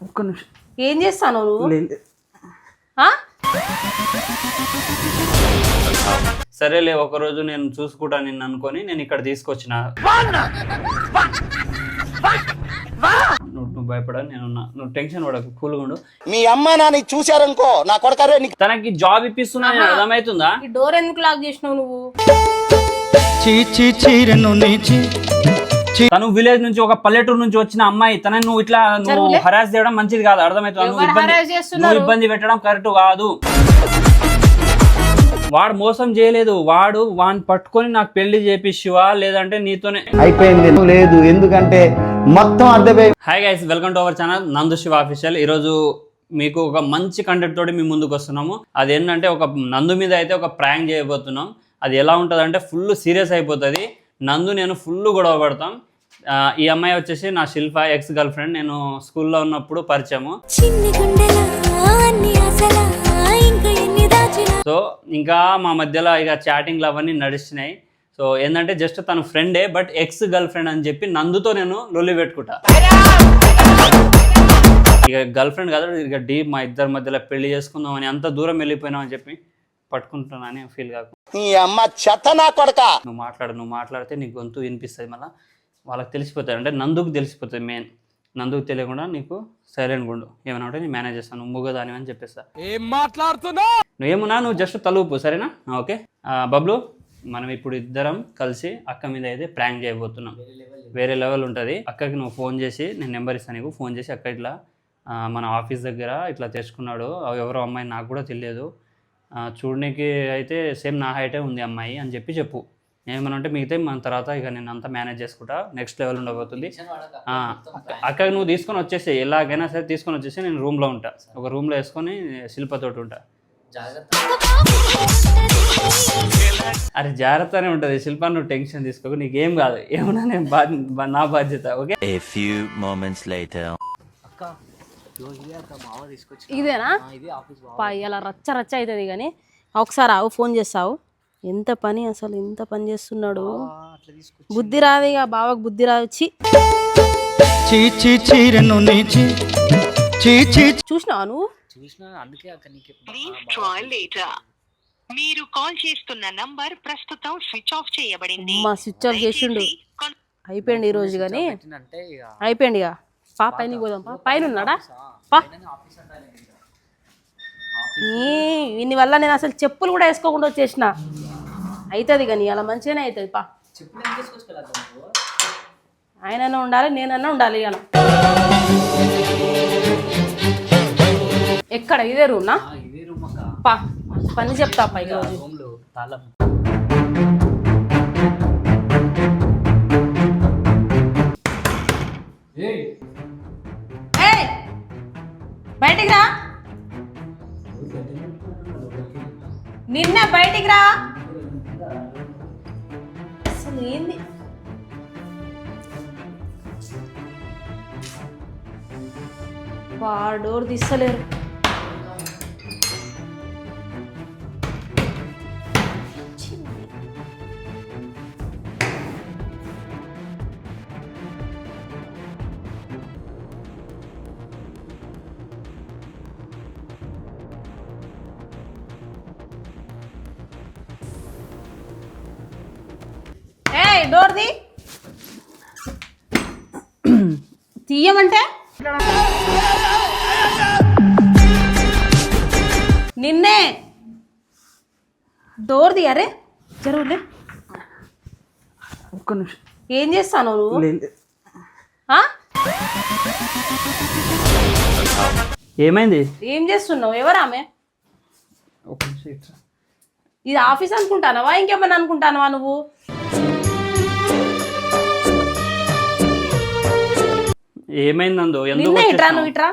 ఒక్క నిమిషం. ఏం చేస్తాను నువ్వు? ఆ? సరేలే ఒకరోజు నేను చూసుకుంటా నిన్ను అనుకొని నేను ఇక్కడ తీసుకొచ్చిన. నువ్వు నువ్వు భయపడా నేను నువ్వు టెన్షన్ పడకు కూల్గా ఉండు. మీ అమ్మ నాని చూశారనుకో నా కొడకరే నీకు. తనకి జాబ్ ఇప్పిస్తున్నా నేను అర్థమవుతుందా? ఈ డోర్ ఎందుకు లాక్ చేసినావు నువ్వు? చీచి చీరెను నీచి తను విలేజ్ నుంచి ఒక పల్లెటూరు నుంచి వచ్చిన అమ్మాయి తనని నువ్వు ఇట్లా నువ్వు హరాస్ చేయడం మంచిది కాదు అర్థమవుతుందా నువ్వు ఇబ్బంది? నువ్వు పెట్టడం కరెక్ట్ కాదు. వాడు మోసం చేయలేదు. వాడు వాడిని పట్టుకొని నాకు పెళ్ళి చేపిచ్చివా? లేదంటే నీతోనే అయిపోయింది. లేదు. ఎందుకంటే మొత్తం అర్థమై hi guys welcome to our channel Nandu Shiva official ఈరోజు మీకు ఒక మంచి కంటెంట్ తోటి మీ ముందుకు వస్తున్నాము. అది ఏంటంటే ఒక నందు మీద అయితే ఒక ప్రాంక్ చేయబోతున్నాం. అది ఎలా ఉంటుంది అంటే ఫుల్ సీరియస్ అయిపోతుంది. నందు నేను ఫుల్ గొడవ పడతాం. ఈ అమ్మాయి వచ్చేసి నా శిల్ప ఎక్స్ గర్ల్ ఫ్రెండ్ నేను స్కూల్లో ఉన్నప్పుడు పరిచయము. సో ఇంకా మా మధ్యలో ఇక చాటింగ్లు అవన్నీ నడిచినాయి సో ఏంటంటే జస్ట్ తన ఫ్రెండే బట్ ఎక్స్ గర్ల్ ఫ్రెండ్ అని చెప్పి నందుతో నేను లొల్లి పెట్టుకుంటా. ఇక గర్ల్ ఫ్రెండ్ కాదు ఇక డీప్ మా ఇద్దరి మధ్యలో పెళ్ళి చేసుకుందాం అని అంత దూరం వెళ్ళిపోయినాం అని చెప్పి పట్టుకుంటున్నానని ఫీల్ కాకు నీ అమ్మ చెత్త నా కొడక. నువ్వు మాట్లాడు నువ్వు మాట్లాడితే నీ గొంతు వినిపిస్తుంది మళ్ళీ. వాళ్ళకి తెలిసిపోతుంది అంటే నందుకు తెలిసిపోతుంది మెయిన్ నందుకు తెలియకుండా నీకు సైలెంట్గా ఉండు. ఏమైనా ఉంటే నేను మేనేజ్ చేస్తాను. నువ్వు మూగదాని అని చెప్పేస్తా. ఏం మాట్లాడుతున్నా? నువ్వేమున్నా నువ్వు జస్ట్ తలుపు సరేనా? ఓకే. బబ్లు మనం ఇప్పుడు ఇద్దరం కలిసి అక్క మీద అయితే ప్రాంక్ చేయబోతున్నాం. వేరే లెవెల్ ఉంటుంది. అక్కకి నువ్వు ఫోన్ చేసి నేను నెంబర్ ఇస్తాను నీకు. ఫోన్ చేసి అక్క ఇట్లా మన ఆఫీస్ దగ్గర ఇట్లా తెచ్చుకున్నాడు. అవి ఎవరో అమ్మాయి నాకు కూడా తెలియదు. చూడడానికి అయితే సేమ్ నా హైటే ఉంది అమ్మాయి అని చెప్పి చెప్పు. ఏమన్నా అంటే మిగతా మన తర్వాత ఇక నేను అంతా మేనేజ్ చేసుకుంటా. నెక్స్ట్ లెవెల్ ఉండబోతుంది. ఆ, అక్క- అక్కకి నువ్వు తీసుకొని వచ్చేసి ఎలాగైనా సరే తీసుకొని వచ్చేసి నేను రూమ్లో ఉంటా. ఒక రూమ్లో వేసుకొని శిల్పతోటి ఉంటా. అరే జాగ్రత్తనే ఉంటుంది. శిల్ప నువ్వు టెన్షన్ తీసుకోకు. నీకేం కాదు. ఏమన్నా నేను నా బాధ్యత ఓకే? ఇదేనా? పా ఇలా రచ్చ రచ్చ అవుతుంది కానీ. ఒకసారి ఆవు ఫోన్ చేస్తావు. ఎంత పని అసలు ఎంత పని చేస్తున్నాడు? బుద్ధి రాదు ఇక బావకు బుద్ధి రాదు వచ్చి చీచి చీరెను నీచి చీచి చూసినావా నువ్వు? ప్లీజ్ ట్రై లేటర్ మీరు కాల్ చేస్తున్న నంబర్ ప్రస్తుతం స్విచ్ ఆఫ్ చేయబడింది. అమ్మ స్విచ్ ఆఫ్ చేసిండు. అయిపోయింది ఈ రోజు కానీ. అయిపోయింది ఇక. పా పైన పోదాం పా. పైన ఉన్నాడా? వీని వల్ల నేను అసలు చెప్పులు కూడా వేసుకోకుండా వచ్చేసిన. అవుతుంది కానీ అలా మంచిగానే అవుతుంది పా. ఆయనన్నా ఉండాలి నేనన్నా ఉండాలి ఇవాళ. ఎక్కడ? ఇదే రూమ్నా పా పని చెప్తా పా ఏయ్! బయటికి రా. నిన్న బయటికి రా. అసలు ఏంది? వాడు డోర్ తీస్తలేరు. తీయమంటే? నిన్నే డోర్ ది అరే జరుగులే. ఒక్క నిమిషం. ఏం చేస్తాను నువ్వు? ఏమైంది? ఏం చేస్తున్నావు? ఎవరు ఆమె. ఇది ఆఫీస్ అనుకుంటానవా? ఇంకేమన్నా అనుకుంటానవా నువ్వు? ఏమైంది నందు ఎందుకు నిన్నే ఇట్రా? నువ్వు ఇట్రా?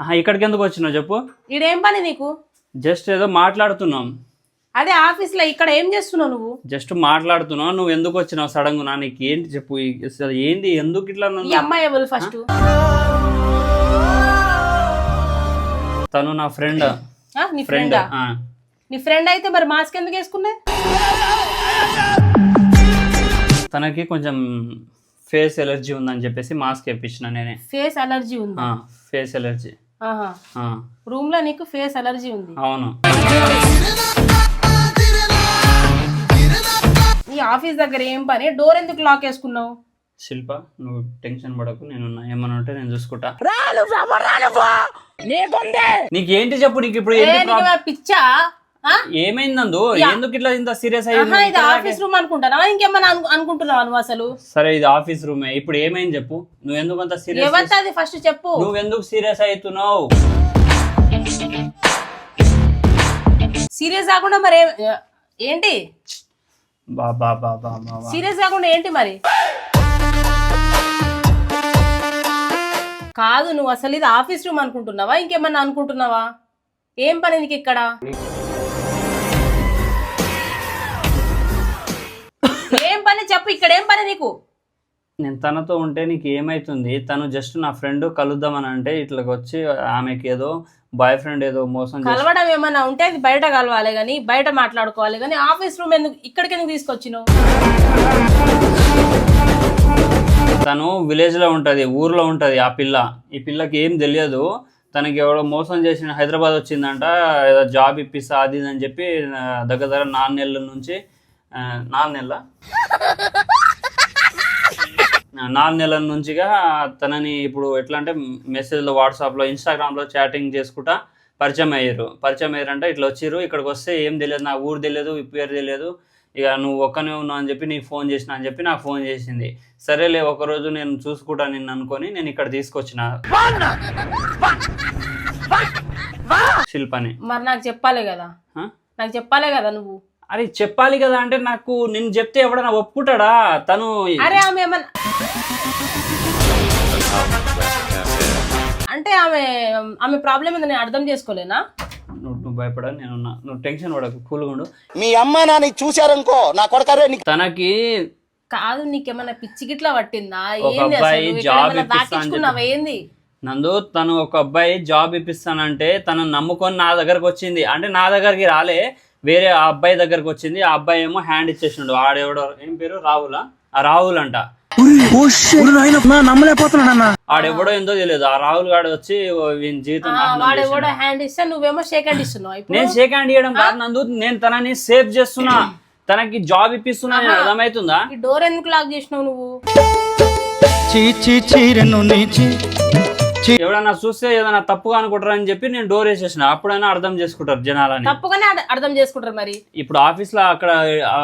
ఆహా, ఇక్కడికి ఎందుకు వచ్చినావు చెప్పు. ఈడేం పని నీకు? జస్ట్ ఏదో మాట్లాడుతున్నాం. అదే ఆఫీస్లో ఇక్కడ ఏం చేస్తున్నావు నువ్వు? జస్ట్ మాట్లాడుతున్నావు. నువ్వు ఎందుకు వచ్చినావు సడన్గా నీకు ఏంటి చెప్పు? ఈ- అసలు ఏంది? ఎందుకు ఇట్లా ఈ నన్ను అమ్మాయి ఎవరు ఫస్ట్ తను నా ఫ్రెండ్ నీ ఫ్రెండ్ ఫ్రెండా నీ ఫ్రెండ్ అయితే మరి మాస్క్ ఎందుకు వేసుకున్నా తనకి కొంచెం ఫేస్ ఎలర్జీ ఉందని చెప్పేసి మాస్క్ వేయించిన నేనే. ఫేస్ అలర్జీ ఉంది? ఆ, ఫేస్ ఎలర్జీ. రూమ్లో నీకు ఫేస్ అలర్జీ ఉంది? అవును. ఈ ఆఫీస్ దగ్గర ఏం పని? డోర్ ఎందుకు లాక్ వేసుకున్నావు శిల్ప నువ్వు టెన్షన్ పడకు నేనున్నా. ఏమన్నా ఉంటే నేను చూసుకుంటా. నీకేంటి చెప్పు నీకు ఇప్పుడు ఏ, ఏంటి నీకు ప్రాబ్లం? ఏమైనా పిచ్చా? ఆ? ఏమైంది నందు? ఎందుకు ఇట్లా ఇంత సీరియస్ ఆహా, ఇది అయ్యింది ఆఫీస్ రూమ్ అనుకుంటానా? ఇంకేమన్నా అను- అనుకుంటున్నావా నువ్వు అసలు? సరే ఇది ఆఫీస్ రూమే ఇప్పుడు ఏమైంది చెప్పు? నువ్వు ఎందుకు అంత సీరియస్ ఎవరితో అది? ఫస్ట్ చెప్పు. నువ్వు ఎందుకు సీరియస్ అవుతున్నావు? సీరియస్ కాకుండా మరి ఏంటి? బా బా బా బా బా బా. సీరియస్ కాకుండా ఏంటి మరి? కాదు నువ్వు అసలు ఇది ఆఫీస్ రూమ్ అనుకుంటున్నావా? ఇంకేమన్నా అనుకుంటున్నావా? ఏం పని నీకు ఇక్కడ? చెప్పు ఇక్కడ ఏం పని నీకు? నేను తనతో ఉంటే నీకు ఏమైతుంది? తను జస్ట్ నా ఫ్రెండ్ కలుద్దామని అంటే ఇట్లకి వచ్చి ఆమెకి ఏదో బాయ్ ఫ్రెండ్ ఏదో మోసం కలవడం ఏమన్నా ఉంటే అది బయట కలవాలి కానీ బయట మాట్లాడుకోవాలి కానీ ఆఫీస్ రూమ్ ఎందుకు ఇక్కడికి ఎందుకు తీసుకొచ్చినావు? తను విలేజ్లో ఉంటది ఊర్లో ఉంటది ఆ పిల్ల. ఈ పిల్లకి ఏం తెలియదు. తనకి ఎవడో మోసం చేసిన హైదరాబాద్ వచ్చిందంట ఏదో జాబ్ ఇప్పిస్తా అది ఇది అని చెప్పి దగ్గర దగ్గర నాలుగు నెలల నుంచి నాలుగు నెలల. నాలుగు నెలల నుంచిగా తనని ఇప్పుడు ఎట్లా అంటే మెసేజ్లో వాట్సాప్లో ఇన్స్టాగ్రామ్లో చాటింగ్ చేసుకుంటా పరిచయం అయ్యారు. పరిచయం అయ్యారంటే ఇట్లా వచ్చిర్రు. ఇక్కడికి వస్తే ఏం తెలియదు. నా ఊరు తెలియదు పేరు తెలియదు. ఇక నువ్వు ఒక్కనే ఉన్నావు అని చెప్పి నీకు ఫోన్ చేసిన అని చెప్పి నాకు ఫోన్ చేసింది. సరేలే ఒకరోజు నేను చూసుకుంటా నిన్ను అనుకొని నేను ఇక్కడ తీసుకొచ్చిన శిల్పని. మరి నాకు చెప్పాలి కదా? నాకు చెప్పాలి కదా నువ్వు. అరే చెప్పాలి కదా అంటే నాకు నిన్ను చెప్తే ఎవడన్నా ఒప్పుకుంటాడా? తను అరే ఆమె ఏమన్నా అంటే ఆమె ఆమె ప్రాబ్లం ఏందో నేను అర్థం చేసుకోలేనా? నువ్వు నువ్వు భయపడ నేను నువ్వు టెన్షన్ పడకు కూల్గా ఉండు. మీ అమ్మ నాని చూశారనుకో నా కొడకరే నీకు తనకి కాదు నీకేమన్నా పిచ్చి గిట్లా పట్టిందా? ఒక ఏంది అబ్బాయి అసలు? ఇక్కడ జాబ్ ఏమన్నా ఇప్పిస్తా అని దాకించుకున్నావా ఏంది? నందు తను ఒక అబ్బాయి జాబ్ ఇప్పిస్తానంటే తను నమ్ముకొని నా దగ్గరకు వచ్చింది. అంటే నా దగ్గరికి రాలే. వేరే ఆ అబ్బాయి దగ్గరకు వచ్చింది. ఆ అబ్బాయి ఏమో హ్యాండ్ ఇచ్చేసిండు. ఆడెవడో? ఏం పేరు? రాహులా ఆ? రాహుల్ అంట. నమ్మలేకపోతున్నా ఆడెవడో ఏందో తెలియదు. ఆ రాహుల్ గాడు వచ్చి ఓ వీని జీవితం ఆ, నాశనం వాడు చేసిండు. కూడా హ్యాండ్ ఇస్తే నువ్వేమో షేక్ హ్యాండ్ ఇస్తున్నావు. ఇప్పుడు నేను షేక్ హ్యాండ్ ఇవ్వడం కాదు నందు. నేను తనని సేవ్ చేస్తున్నా. తనకి జాబ్ ఇప్పిస్తున్నా. నేను అర్థమవుతుందా? ఈ డోర్ ఎందుకు లాక్ చేసినావు నువ్వు? చీచి చీరెను నీచి. ఎవడన్నా చూస్తే ఏదైనా తప్పుగా అనుకుంటారని చెప్పి నేను డోర్ వేసేసిన. అప్పుడైనా అర్థం చేసుకుంటారు జనాలని. తప్పుగానే అర్థ- అర్థం చేసుకుంటారు మరి. ఇప్పుడు ఆఫీస్లో అక్కడ ఆ,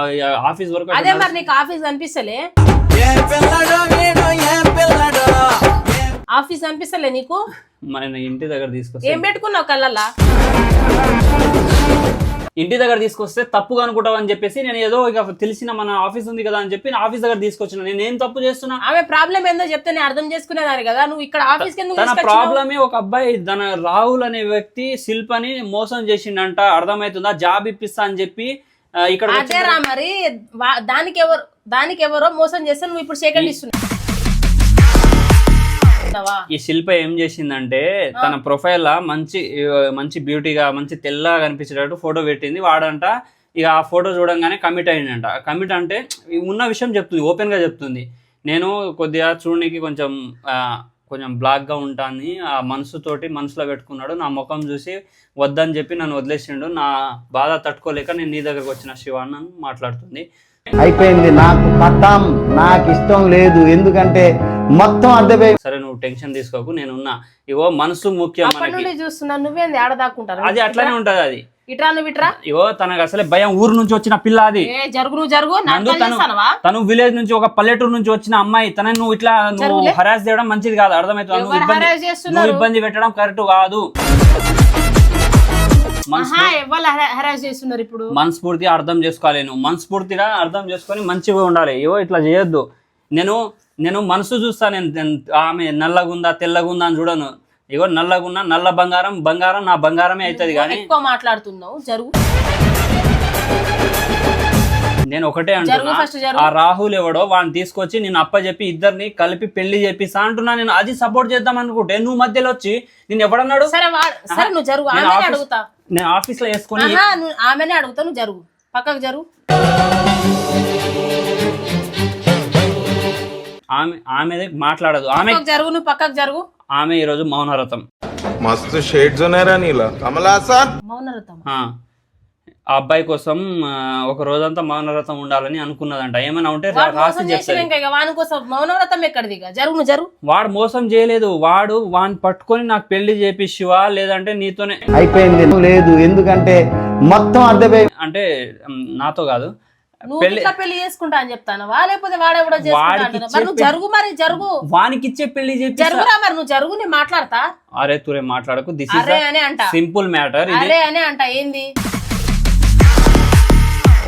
ఆఫీస్ వరకు అదే మరి నీకు ఆఫీస్ అనిపిస్తలే? ఆఫీస్ అనిపిస్తలే నీకు? మన ఇంటి దగ్గర తీసుకొస్తే. ఏం పెట్టుకున్నావు కళ్ళల్లా ఇంటి దగ్గర తీసుకొస్తే తప్పుగా అనుకుంటావు అని చెప్పేసి నేను ఏదో ఇక తెలిసిన మన ఆఫీస్ ఉంది కదా అని చెప్పి ఆఫీస్ దగ్గర తీసుకొచ్చిన. నేను ఏం తప్పు చేస్తున్నా? ఆమె ప్రాబ్లం ఏందో చెప్తే నేను అర్థం చేసుకునేదాన్ని కదా. నువ్వు ఇక్కడ ఆఫీస్ తన? ప్రాబ్లమే ఒక అబ్బాయి తన రాహుల్ అనే వ్యక్తి శిల్పని మోసం చేసిండంట. అర్థమవుతుందా? జాబ్ ఇప్పిస్తా అని చెప్పి ఇక్కడ మరి. దానికి ఎవరు దానికి ఎవరో మోసం చేస్తే నువ్వు ఇప్పుడు సెకండ్ ఇస్తున్నావా. ఈ శిల్ప ఏం చేసిందంటే తన ప్రొఫైల్ లా మంచి మంచి బ్యూటీగా మంచి తెల్లగా కనిపించేటట్టు ఫోటో పెట్టింది వాడంట. ఇక ఆ ఫోటో చూడంగానే కమిట్ అయిందంట. కమిట్ అంటే ఉన్న విషయం చెప్తుంది ఓపెన్గా చెప్తుంది. నేను కొద్దిగా చూడడానికి కొంచెం కొంచెం బ్లాక్గా ఉంటాను ఆ మనసుతోటి మనసులో పెట్టుకున్నాడు. నా ముఖం చూసి వద్దని చెప్పి నన్ను వదిలేసిండు. నా బాధ తట్టుకోలేక నేను నీ దగ్గరకు వచ్చిన శివ అని మాట్లాడుతుంది. అయిపోయింది నాకు కథం నాకు ఇష్టం లేదు. ఎందుకంటే మొత్తం అద్దె సరే నువ్వు టెన్షన్ తీసుకోకు నేను ఉన్నా ఇగో మనసు ముఖ్యం అప్పటి మనకి. నుండి చూస్తున్నా నువ్వేంది ఆడ దాక్కుంటారు అది అట్లానే ఉంటది అది. ఇట్రా నువ్వు ఇట్రా. ఇగో తనకు అసలే భయం ఊరు నుంచి వచ్చిన పిల్ల అది. జరుగు నువ్వు జరుగు తను తను విలేజ్ నుంచి ఒక పల్లెటూరు నుంచి వచ్చిన అమ్మాయి తనని నువ్వు ఇట్లా నువ్వు. హరాస్ చేయడం మంచిది కాదు అర్థమవుతుంది నువ్వు ఇబ్బంది? నువ్వు పెట్టడం కరెక్ట్ కాదు. మనస్ఫూర్తిగా అర్థం చేసుకోవాలి నువ్వు. మనస్ఫూర్తిగా అర్థం చేసుకొని మంచిగా ఉండాలి. ఏవో ఇట్లా చేయొద్దు. నేను నేను మనసు చూస్తా నేను ఆమె నల్లగుందా తెల్లగుందా అని చూడను. ఇగో నల్లగున్నా నల్ల బంగారం బంగారం నా బంగారమే అవుతుంది కానీ ఎక్కువ మాట్లాడుతున్నావు జరుగు. నేను ఒకటే అంటున్నా. ఆ రాహుల్ ఎవడో వాడిని తీసుకొచ్చి నేను అప్ప చెప్పి ఇద్దరిని కలిపి పెళ్ళి చేపిస్తా అంటున్నా నేను అది సపోర్ట్ చేద్దాం అనుకుంటే నువ్వు మధ్యలో వచ్చి నేను ఎవడన్నాడు? నేను ఆఫీస్- లో వేసుకొని ఆమెనే అడుగుతా నువ్వు జరుగు. పక్కకు జరుగు. ఆమె ఆమె మాట్లాడదు. ఆమె జరుగు నువ్వు పక్కకు జరుగు. ఆమె ఈ రోజు మౌనరథం మస్తు షేడ్స్ ఉన్నారా నీలా. కమలాసన్ మౌనరథం ఆ. అబ్బాయి కోసం ఒక రోజంతా మౌనరథం ఉండాలని అనుకున్నదంట. ఏమైనా ఉంటే మౌనవ్రతం వాడు మోసం చేయలేదు. వాడు వాని పట్టుకొని నాకు పెళ్ళి చేపిచ్చివా? లేదంటే నీతోనే అయిపోయింది. లేదు. ఎందుకంటే మొత్తం అర్థమై అంటే నాతో కాదు. నువ్వు పెళ్ళి ఇట్లా పెళ్ళి చేసుకుంటా అని చెప్తాను వా లేకపోతే వాడెవడో చేసుకుంటా వాడికి అంటున్నా. ఇచ్చే మరి నువ్వు జరుగు మరి జరుగు. వానికి ఇచ్చే పెళ్ళి జరుగురా మరి నువ్వు జరుగు నేను మాట్లాడతా. అరే తురే మాట్లాడకు. దిస్ అరే అని అంట. సింపుల్ మ్యాటర్ అరే అని అంట. ఏంది?